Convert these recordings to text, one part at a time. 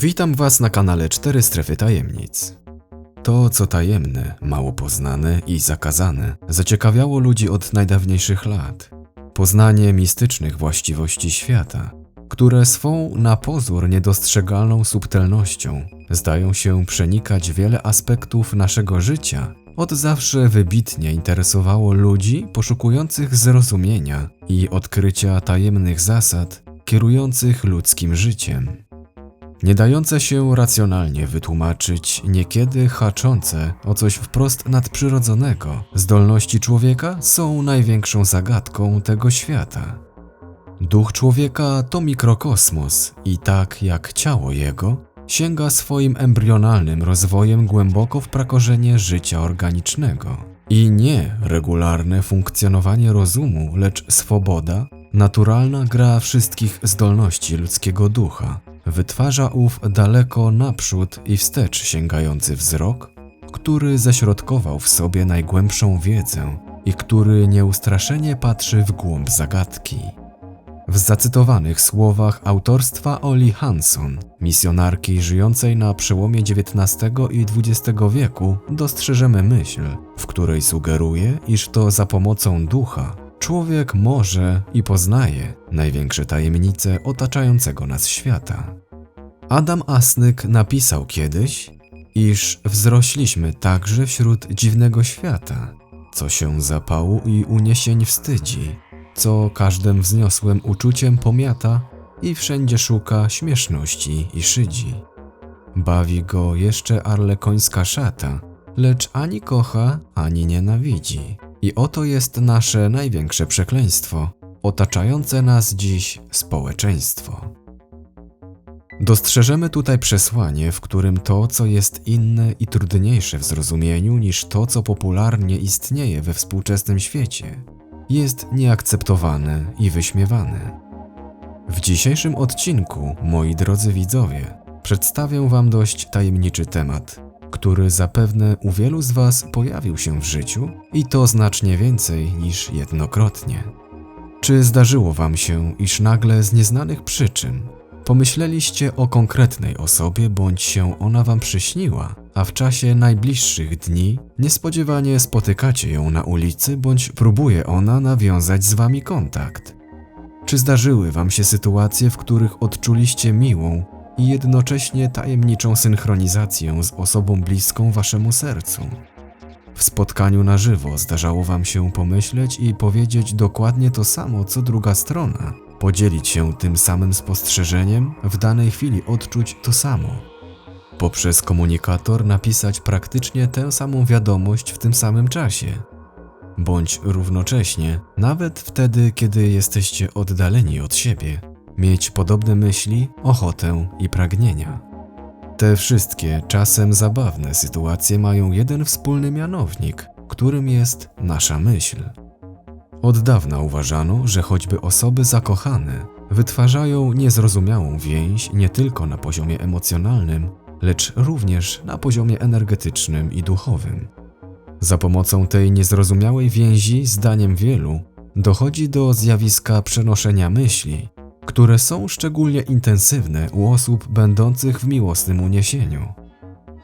Witam Was na kanale 4 Strefy Tajemnic. To, co tajemne, mało poznane i zakazane, zaciekawiało ludzi od najdawniejszych lat. Poznanie mistycznych właściwości świata, które swą na pozór niedostrzegalną subtelnością zdają się przenikać wiele aspektów naszego życia, od zawsze wybitnie interesowało ludzi poszukujących zrozumienia i odkrycia tajemnych zasad kierujących ludzkim życiem. Nie dające się racjonalnie wytłumaczyć, niekiedy haczące o coś wprost nadprzyrodzonego, zdolności człowieka są największą zagadką tego świata. Duch człowieka to mikrokosmos i tak jak ciało jego, sięga swoim embrionalnym rozwojem głęboko w prakorzenie życia organicznego. I nie regularne funkcjonowanie rozumu, lecz swoboda, naturalna gra wszystkich zdolności ludzkiego ducha, wytwarza ów daleko naprzód i wstecz sięgający wzrok, który zaśrodkował w sobie najgłębszą wiedzę i który nieustraszenie patrzy w głąb zagadki. W zacytowanych słowach autorstwa Oli Hanson, misjonarki żyjącej na przełomie XIX i XX wieku, dostrzeżemy myśl, w której sugeruje, iż to za pomocą ducha człowiek może i poznaje największe tajemnice otaczającego nas świata. Adam Asnyk napisał kiedyś, iż wzrośliśmy także wśród dziwnego świata, co się zapału i uniesień wstydzi, co każdym wzniosłym uczuciem pomiata i wszędzie szuka śmieszności i szydzi. Bawi go jeszcze arlekońska szata, lecz ani kocha, ani nienawidzi. I oto jest nasze największe przekleństwo, otaczające nas dziś społeczeństwo. Dostrzeżemy tutaj przesłanie, w którym to, co jest inne i trudniejsze w zrozumieniu niż to, co popularnie istnieje we współczesnym świecie, jest nieakceptowane i wyśmiewane. W dzisiejszym odcinku, moi drodzy widzowie, przedstawię Wam dość tajemniczy temat, który zapewne u wielu z Was pojawił się w życiu i to znacznie więcej niż jednokrotnie. Czy zdarzyło Wam się, iż nagle z nieznanych przyczyn pomyśleliście o konkretnej osobie bądź się ona Wam przyśniła, a w czasie najbliższych dni niespodziewanie spotykacie ją na ulicy bądź próbuje ona nawiązać z Wami kontakt? Czy zdarzyły Wam się sytuacje, w których odczuliście miłą i jednocześnie tajemniczą synchronizację z osobą bliską Waszemu sercu? W spotkaniu na żywo zdarzało Wam się pomyśleć i powiedzieć dokładnie to samo, co druga strona, podzielić się tym samym spostrzeżeniem, w danej chwili odczuć to samo. Poprzez komunikator napisać praktycznie tę samą wiadomość w tym samym czasie, bądź równocześnie, nawet wtedy, kiedy jesteście oddaleni od siebie, mieć podobne myśli, ochotę i pragnienia. Te wszystkie czasem zabawne sytuacje mają jeden wspólny mianownik, którym jest nasza myśl. Od dawna uważano, że choćby osoby zakochane wytwarzają niezrozumiałą więź nie tylko na poziomie emocjonalnym, lecz również na poziomie energetycznym i duchowym. Za pomocą tej niezrozumiałej więzi, zdaniem wielu, dochodzi do zjawiska przenoszenia myśli, które są szczególnie intensywne u osób będących w miłosnym uniesieniu.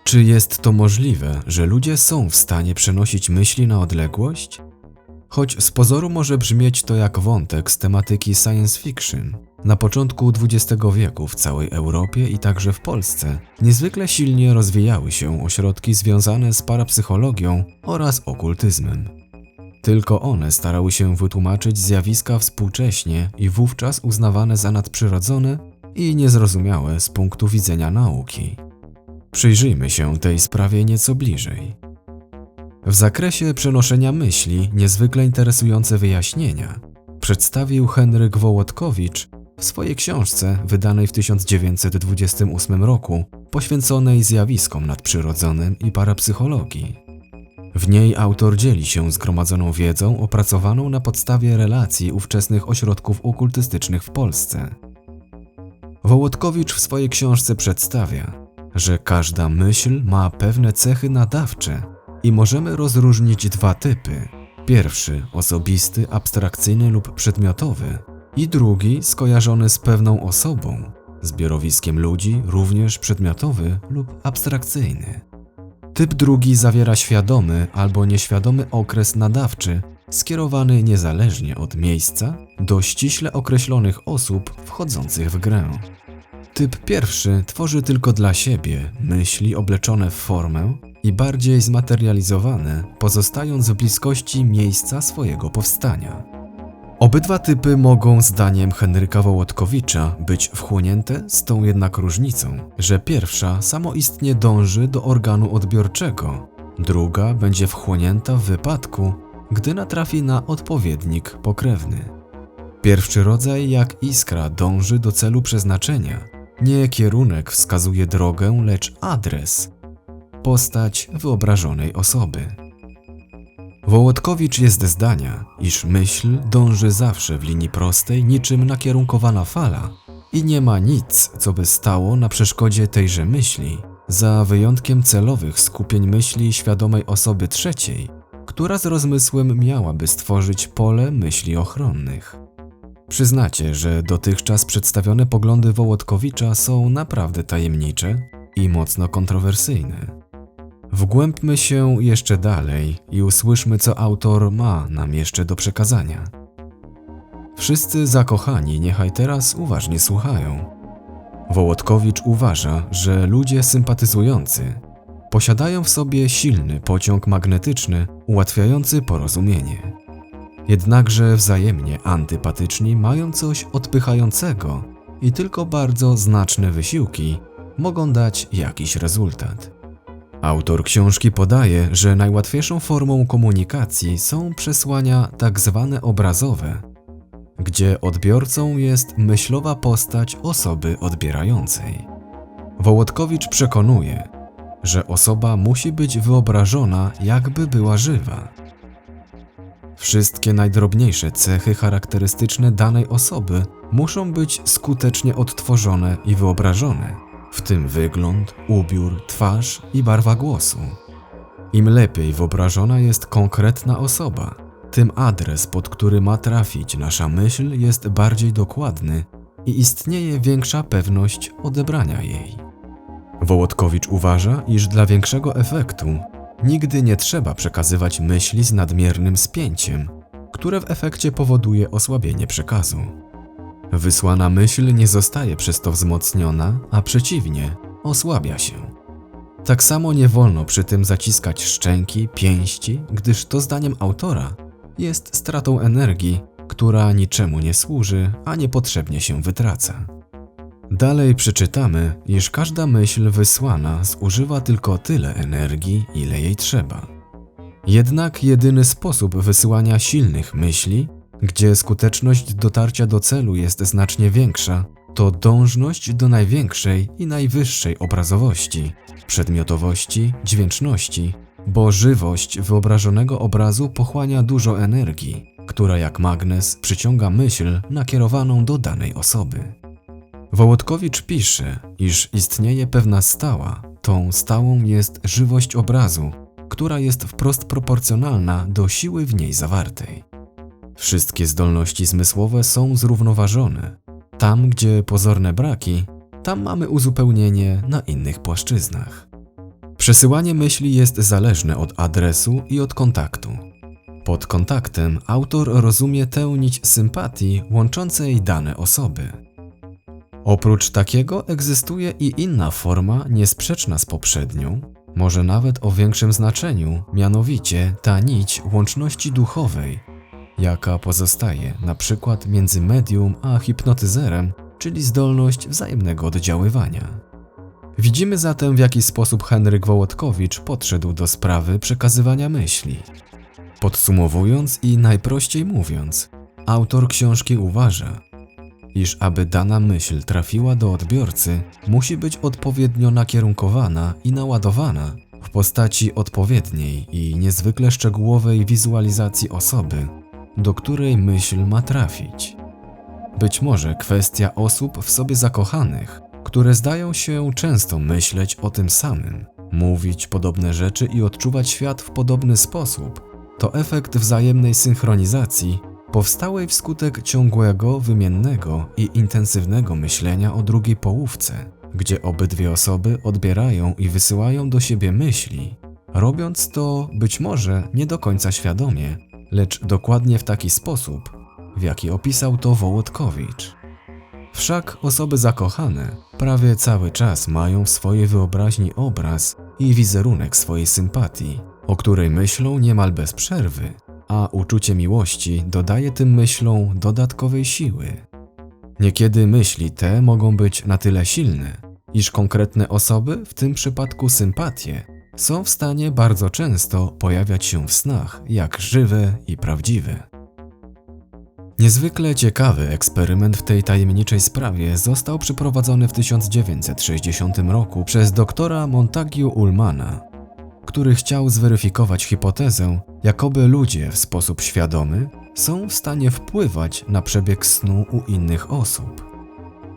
Czy jest to możliwe, że ludzie są w stanie przenosić myśli na odległość? Choć z pozoru może brzmieć to jak wątek z tematyki science fiction, na początku XX wieku w całej Europie i także w Polsce niezwykle silnie rozwijały się ośrodki związane z parapsychologią oraz okultyzmem. Tylko one starały się wytłumaczyć zjawiska współcześnie i wówczas uznawane za nadprzyrodzone i niezrozumiałe z punktu widzenia nauki. Przyjrzyjmy się tej sprawie nieco bliżej. W zakresie przenoszenia myśli niezwykle interesujące wyjaśnienia przedstawił Henryk Wołodkowicz w swojej książce wydanej w 1928 roku, poświęconej zjawiskom nadprzyrodzonym i parapsychologii. W niej autor dzieli się zgromadzoną wiedzą opracowaną na podstawie relacji ówczesnych ośrodków okultystycznych w Polsce. Wołodkowicz w swojej książce przedstawia, że każda myśl ma pewne cechy nadawcze i możemy rozróżnić dwa typy. Pierwszy osobisty, abstrakcyjny lub przedmiotowy, i drugi skojarzony z pewną osobą, zbiorowiskiem ludzi, również przedmiotowy lub abstrakcyjny. Typ drugi zawiera świadomy albo nieświadomy okres nadawczy, skierowany niezależnie od miejsca do ściśle określonych osób wchodzących w grę. Typ pierwszy tworzy tylko dla siebie myśli obleczone w formę i bardziej zmaterializowane, pozostając w bliskości miejsca swojego powstania. Obydwa typy mogą, zdaniem Henryka Wołodkowicza, być wchłonięte z tą jednak różnicą, że pierwsza samoistnie dąży do organu odbiorczego, druga będzie wchłonięta w wypadku, gdy natrafi na odpowiednik pokrewny. Pierwszy rodzaj, jak iskra, dąży do celu przeznaczenia. Nie kierunek wskazuje drogę, lecz adres, postać wyobrażonej osoby. Wołodkowicz jest zdania, iż myśl dąży zawsze w linii prostej, niczym nakierunkowana fala, i nie ma nic, co by stało na przeszkodzie tejże myśli, za wyjątkiem celowych skupień myśli świadomej osoby trzeciej, która z rozmysłem miałaby stworzyć pole myśli ochronnych. Przyznacie, że dotychczas przedstawione poglądy Wołodkowicza są naprawdę tajemnicze i mocno kontrowersyjne. Wgłębmy się jeszcze dalej i usłyszmy, co autor ma nam jeszcze do przekazania. Wszyscy zakochani niechaj teraz uważnie słuchają. Wołodkowicz uważa, że ludzie sympatyzujący posiadają w sobie silny pociąg magnetyczny ułatwiający porozumienie. Jednakże wzajemnie antypatyczni mają coś odpychającego i tylko bardzo znaczne wysiłki mogą dać jakiś rezultat. Autor książki podaje, że najłatwiejszą formą komunikacji są przesłania tak zwane obrazowe, gdzie odbiorcą jest myślowa postać osoby odbierającej. Wołodkowicz przekonuje, że osoba musi być wyobrażona, jakby była żywa. Wszystkie najdrobniejsze cechy charakterystyczne danej osoby muszą być skutecznie odtworzone i wyobrażone w tym wygląd, ubiór, twarz i barwa głosu. Im lepiej wyobrażona jest konkretna osoba, tym adres, pod który ma trafić nasza myśl, jest bardziej dokładny i istnieje większa pewność odebrania jej. Wołodkowicz uważa, iż dla większego efektu nigdy nie trzeba przekazywać myśli z nadmiernym spięciem, które w efekcie powoduje osłabienie przekazu. Wysłana myśl nie zostaje przez to wzmocniona, a przeciwnie, osłabia się. Tak samo nie wolno przy tym zaciskać szczęki, pięści, gdyż to zdaniem autora jest stratą energii, która niczemu nie służy, a niepotrzebnie się wytraca. Dalej przeczytamy, iż każda myśl wysłana zużywa tylko tyle energii, ile jej trzeba. Jednak jedyny sposób wysyłania silnych myśli gdzie skuteczność dotarcia do celu jest znacznie większa, to dążność do największej i najwyższej obrazowości, przedmiotowości, dźwięczności, bo żywość wyobrażonego obrazu pochłania dużo energii, która jak magnes przyciąga myśl nakierowaną do danej osoby. Wołodkowicz pisze, iż istnieje pewna stała, tą stałą jest żywość obrazu, która jest wprost proporcjonalna do siły w niej zawartej. Wszystkie zdolności zmysłowe są zrównoważone. Tam, gdzie pozorne braki, tam mamy uzupełnienie na innych płaszczyznach. Przesyłanie myśli jest zależne od adresu i od kontaktu. Pod kontaktem autor rozumie tę nić sympatii łączącej dane osoby. Oprócz takiego egzystuje i inna forma niesprzeczna z poprzednią, może nawet o większym znaczeniu, mianowicie ta nić łączności duchowej, jaka pozostaje na przykład między medium a hipnotyzerem, czyli zdolność wzajemnego oddziaływania. Widzimy zatem, w jaki sposób Henryk Wołodkowicz podszedł do sprawy przekazywania myśli. Podsumowując i najprościej mówiąc, autor książki uważa, iż aby dana myśl trafiła do odbiorcy, musi być odpowiednio nakierunkowana i naładowana w postaci odpowiedniej i niezwykle szczegółowej wizualizacji osoby, do której myśl ma trafić. Być może kwestia osób w sobie zakochanych, które zdają się często myśleć o tym samym, mówić podobne rzeczy i odczuwać świat w podobny sposób, to efekt wzajemnej synchronizacji powstałej wskutek ciągłego, wymiennego i intensywnego myślenia o drugiej połówce, gdzie obydwie osoby odbierają i wysyłają do siebie myśli, robiąc to być może nie do końca świadomie, lecz dokładnie w taki sposób, w jaki opisał to Wołodkowicz. Wszak osoby zakochane prawie cały czas mają w swojej wyobraźni obraz i wizerunek swojej sympatii, o której myślą niemal bez przerwy, a uczucie miłości dodaje tym myślom dodatkowej siły. Niekiedy myśli te mogą być na tyle silne, iż konkretne osoby, w tym przypadku sympatie, są w stanie bardzo często pojawiać się w snach jak żywe i prawdziwe. Niezwykle ciekawy eksperyment w tej tajemniczej sprawie został przeprowadzony w 1960 roku przez doktora Montague Ullmana, który chciał zweryfikować hipotezę, jakoby ludzie w sposób świadomy są w stanie wpływać na przebieg snu u innych osób.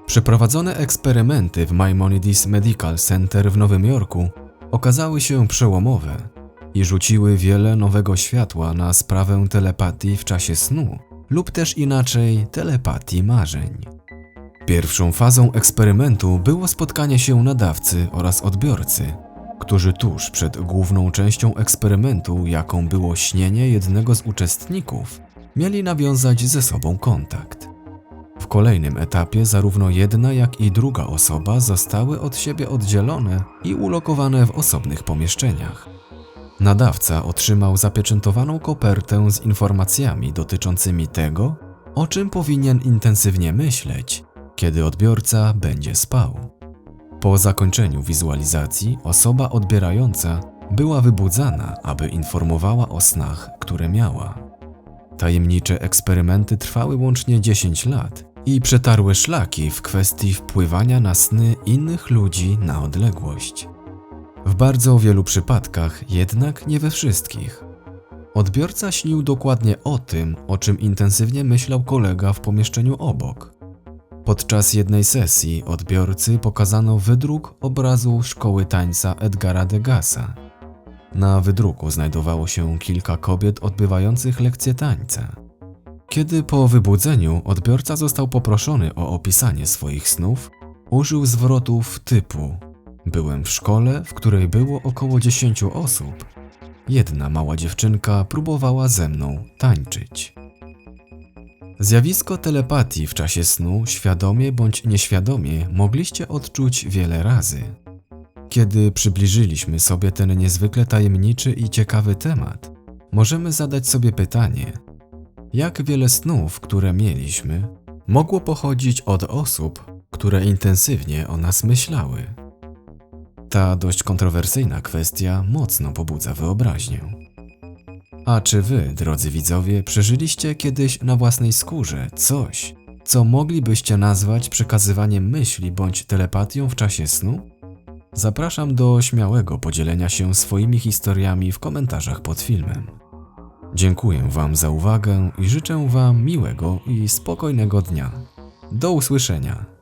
Przeprowadzone eksperymenty w Maimonides Medical Center w Nowym Jorku okazały się przełomowe i rzuciły wiele nowego światła na sprawę telepatii w czasie snu lub też inaczej telepatii marzeń. Pierwszą fazą eksperymentu było spotkanie się nadawcy oraz odbiorcy, którzy tuż przed główną częścią eksperymentu, jaką było śnienie jednego z uczestników, mieli nawiązać ze sobą kontakt. W kolejnym etapie zarówno jedna, jak i druga osoba zostały od siebie oddzielone i ulokowane w osobnych pomieszczeniach. Nadawca otrzymał zapieczętowaną kopertę z informacjami dotyczącymi tego, o czym powinien intensywnie myśleć, kiedy odbiorca będzie spał. Po zakończeniu wizualizacji osoba odbierająca była wybudzana, aby informowała o snach, które miała. Tajemnicze eksperymenty trwały łącznie 10 lat i przetarły szlaki w kwestii wpływania na sny innych ludzi na odległość. W bardzo wielu przypadkach, jednak nie we wszystkich. Odbiorca śnił dokładnie o tym, o czym intensywnie myślał kolega w pomieszczeniu obok. Podczas jednej sesji odbiorcy pokazano wydruk obrazu szkoły tańca Edgara Degasa. Na wydruku znajdowało się kilka kobiet odbywających lekcje tańca. Kiedy po wybudzeniu odbiorca został poproszony o opisanie swoich snów, użył zwrotów typu Byłem w szkole, w której było około 10 osób. Jedna mała dziewczynka próbowała ze mną tańczyć. Zjawisko telepatii w czasie snu, świadomie bądź nieświadomie, mogliście odczuć wiele razy. Kiedy przybliżyliśmy sobie ten niezwykle tajemniczy i ciekawy temat, możemy zadać sobie pytanie: jak wiele snów, które mieliśmy, mogło pochodzić od osób, które intensywnie o nas myślały? Ta dość kontrowersyjna kwestia mocno pobudza wyobraźnię. A czy wy, drodzy widzowie, przeżyliście kiedyś na własnej skórze coś, co moglibyście nazwać przekazywaniem myśli bądź telepatią w czasie snu? Zapraszam do śmiałego podzielenia się swoimi historiami w komentarzach pod filmem. Dziękuję Wam za uwagę i życzę Wam miłego i spokojnego dnia. Do usłyszenia.